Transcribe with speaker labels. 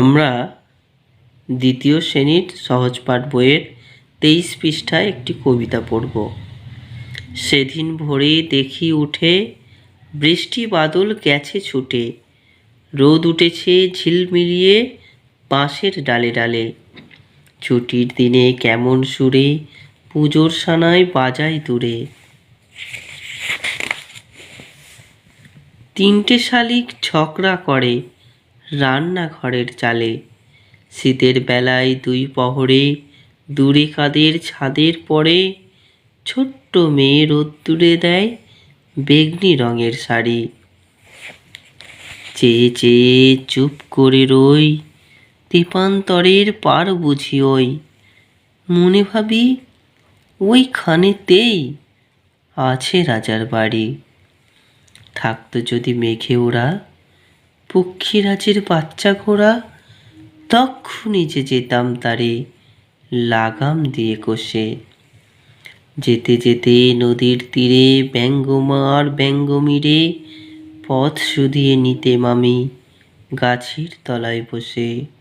Speaker 1: আমরা দ্বিতীয় শ্রেণির সহজ পাঠ বইয়ের তেইশ পৃষ্ঠায় একটি কবিতা পড়ব। সেদিন ভোরে দেখি উঠে বৃষ্টি বাদল গেছে ছুটে। রোদ উঠেছে ঝিলমিলিয়ে বাঁশের ডালে ডালে। ছুটির দিনে কেমন সুরে পুজোর সানায় বাজায় দূরে। তিনটে শালিক ঝগড়া করে। রান্নাঘরের চালে। শীতের বেলায় দুই পহরে দূরে কাদের ছাদের পরে, ছোট্ট মেয়ে রোদ্দুরে দেয় বেগনি রঙের শাড়ি। চেয়ে চেয়ে চুপ করে রই তেপান্তরের পার বুঝি ওই। মনে ভাবি, ওইখানেতেই আছে রাজার বাড়ি। থাকতো যদি মেঘে ওরা পক্ষীরাজের বাচ্চা ঘোড়া, তক্ষুনি যে যেতাম তারে, লাগাম দিয়ে কষে। যেতে যেতে নদীর তীরে ব্যঙ্গমার ব্যঙ্গমিরে, পথ শুধিয়ে নিতে মামি গাছের তলায় বসে।